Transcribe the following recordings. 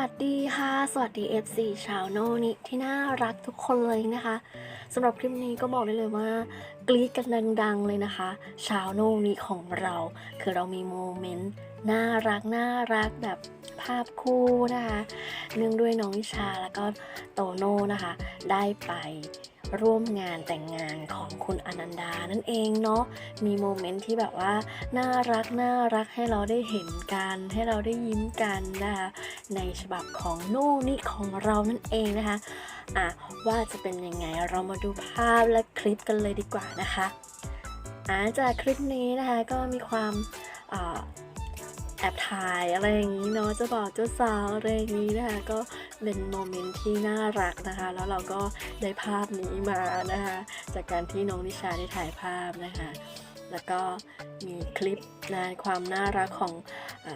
สวัสดีค่ะ สวัสดี FC ชาวโนนิที่น่ารักทุกคนเลยนะคะสำหรับคลิปนี้ก็บอกได้เลยว่ากรี๊ดกันดังๆเลยนะคะ ชาวโนนิของเรา คือเรามีโมเมนต์น่ารักน่ารักแบบภาพคู่นะคะ เนื่องด้วยน้องนิชาแล้วก็โตโน่นะคะ ได้ไป ร่วมงานแต่งงานของคุณอนันดานั่นเองเนาะมีโมเมนต์ที่แบบว่าน่ารักน่ารักให้เราได้เห็นกันให้เราได้ยิ้มกันนะคะในฉบับของโน่นี่ของเรานั่นเองนะคะอะว่าจะเป็นยังไงเรามาดูภาพและคลิปกันเลยดีกว่านะคะอะจากคลิปนี้นะคะก็มีความอ่า แอบถ่ายอะไรอย่างนี้เนาะเจะบอกเจ้าสาวอะไรอย่างนี้นะคะก็เป็นโมเมนต์ที่น่ารักนะคะ แล้วเราก็ได้ภาพนี้มานะคะจากการที่น้องนิชาได้ถ่ายภาพนะคะ แล้วก็มีคลิปนะความน่ารักของอ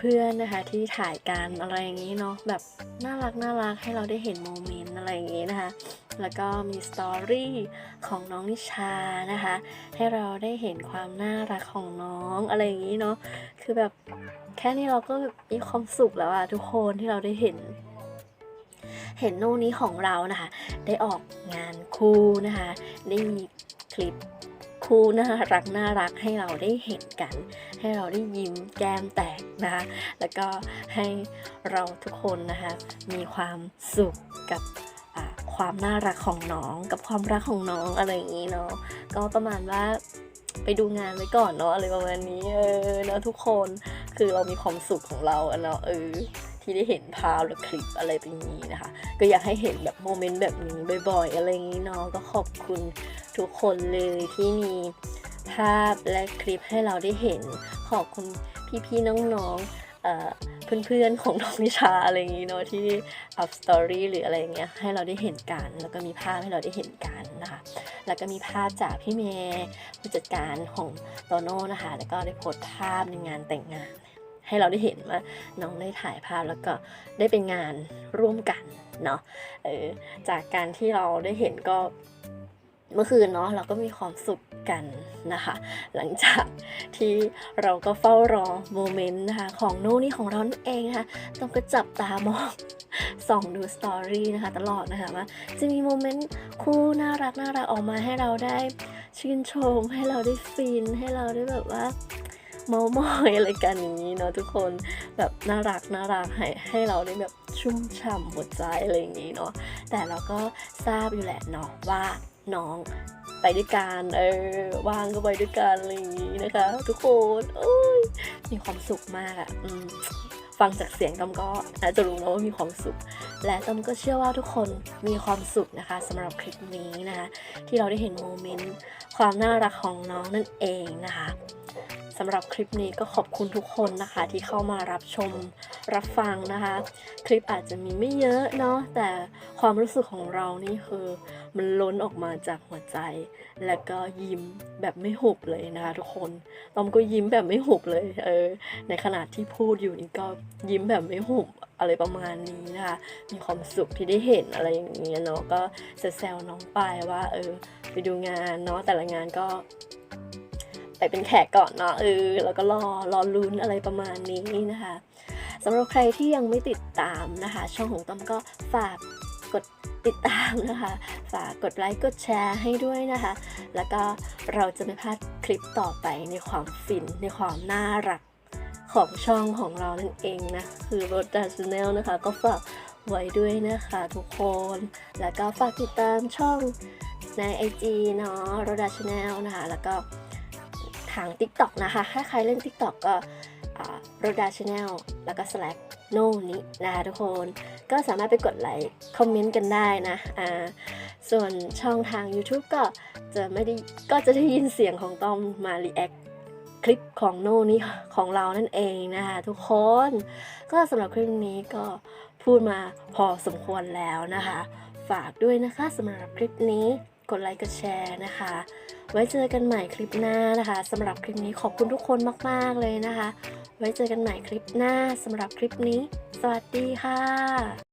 เพื่อนๆนะคะที่ถ่ายกันอะไรอย่างนี้เนาะแบบน่ารักน่ารักให้เราได้เห็นโมเมนต์อะไรอย่างนี้นะคะแล้วก็มีสตอรี่ของน้องนิชานะคะให้เราได้เห็นความน่ารักของน้องอะไรอย่างนี้เนาะคือแบบแค่นี้เราก็มีความสุขแล้วอะทุกคนที่เราได้เห็น เห็นโน่นนี้ของเรานะคะ ได้ออกงานคู่นะคะ ได้มีคลิป คู่น่ารักน่ารักให้เราได้เห็นกัน ให้เราได้ยิ้มแก้มแตกนะคะแล้วก็ให้เราทุกคนนะคะมีความสุขกับความน่ารักของน้อง กับความรักของน้องอะไรอย่างนี้เนาะก็ประมาณว่าไปดูงานไว้ก่อนเนาะอะไรประมาณนี้เออเนาะทุกคนคือเรามีความสุขของเราเนาะเออ ที่ได้เห็นภาพหรือคลิปอะไรแบบนี้นะคะ ก็อยากให้เห็นแบบโมเมนต์แบบนี้บ่อยๆ อะไรอย่างนี้เนาะก็ขอบคุณทุกคนเลยที่มีภาพและคลิปให้เราได้เห็น ขอบคุณพี่ๆน้องๆเพื่อนๆของน้องนิชาอะไรอย่างนี้เนาะที่อัพสตอรี่หรืออะไรอย่างเงี้ยให้เราได้เห็นกัน แล้วก็มีภาพให้เราได้เห็นกันนะคะแล้วก็มีภาพจากพี่เมย์ผู้จัดการของโตโน่นะคะ แล้วก็ได้โพสต์ภาพในงานแต่งงาน ให้เราได้เห็นว่าน้องได้ถ่ายภาพแล้วก็ได้เป็นงานร่วมกันเนาะเออจากการที่เราได้เห็นก็เมื่อคืนเนาะเราก็มีความสุขกันนะคะ หลังจากที่เราก็เฝ้ารอโมเมนต์นะคะของโน่นี่ของเรานั่นเองนะคะต้องก็จับตามองส่องดูสตอรี่นะคะตลอดนะคะว่าจะมีโมเมนต์คู่น่ารักน่ารักออกมาให้เราได้ชื่นชม ให้เราได้ฟินให้เราได้แบบว่า เมามอยอะไรกันอย่างนี้เนาะทุกคนแบบน่ารักน่ารักให้ให้เราได้แบบชุ่มฉ่ำหัวใจอะไรอย่างนี้เนาะแต่เราก็ทราบอยู่แหละเนาะว่าน้องไปด้วยกันเออว่างก็ไปด้วยกันอะไรอย่างนี้นะคะ ทุกคนเอ้ยมีความสุขมากอะ่ะอืมฟังจากเสียงต้อมก็น่าจะรู้นะว่ามีความสุข และต้อมก็เชื่อว่าทุกคนมีความสุขนะคะสำหรับคลิปนี้นะคะ ที่เราได้เห็นโมเมนต์ความน่ารักของน้องนั่นเองนะคะ สำหรับคลิปนี้ก็ขอบคุณทุกคนนะคะ ที่เข้ามารับชมรับฟังนะคะ คลิปอาจจะมีไม่เยอะเนาะแต่ความรู้สึกของเรานี่คือมันล้นออกมาจากหัวใจ และก็ยิ้มแบบไม่หุบเลยนะคะ ทุกคนตอมก็ยิ้มแบบไม่หุบเลยเออในขณะที่พูดอยู่นี่ก็ยิ้มแบบไม่หุบอะไรประมาณนี้นะคะ มีความสุขที่ได้เห็นอะไรอย่างเงี้ยเนาะก็จะแซวน้องไปว่า เออ ไปดูงานเนาะแต่ละงานก็ ไปเป็นแขกก่อนเนาะเออแล้วก็รอรอลุ้นอะไรประมาณนี้นะคะสำหรับใครที่ยังไม่ติดตามนะคะ ช่องของต้อมก็ฝากกดติดตามนะคะ ฝากกดไลค์กดแชร์ให้ด้วยนะคะ แล้วก็เราจะไม่พลาดคลิปต่อไปในความฟินในความน่ารักของช่องของเรานั่นเองนะ คือรถดาชแนลนะคะ ก็ฝากไว้ด้วยนะคะทุกคน แล้วก็ฝากติดตามช่องใน IG เนาะรถดาชแนลนะคะ แล้วก็ ทาง TikTok นะคะ ถ้าใครเล่น TikTok ก็โรดาชาแนลแล้วก็ slash โน่นี้นะคะทุกคน ก็สามารถไปกดไลค์คอมเมนต์กันได้นะอ่าส่วนช่องทาง YouTube ก็จะไม่ได้ก็จะได้ยินเสียงของต้อมมา react คลิปของโน่นี้ของเรานั่นเองนะคะทุกคน ก็สำหรับคลิปนี้ก็พูดมาพอสมควรแล้วนะคะ ฝากด้วยนะคะสำหรับคลิปนี้ กดไลค์กดแชร์นะคะ ไว้เจอกันใหม่คลิปหน้านะคะสำหรับคลิปนี้ขอบคุณทุกคนมาก ๆ เลยนะคะ ไว้เจอกันใหม่คลิปหน้าสำหรับคลิปนี้ สวัสดีค่ะ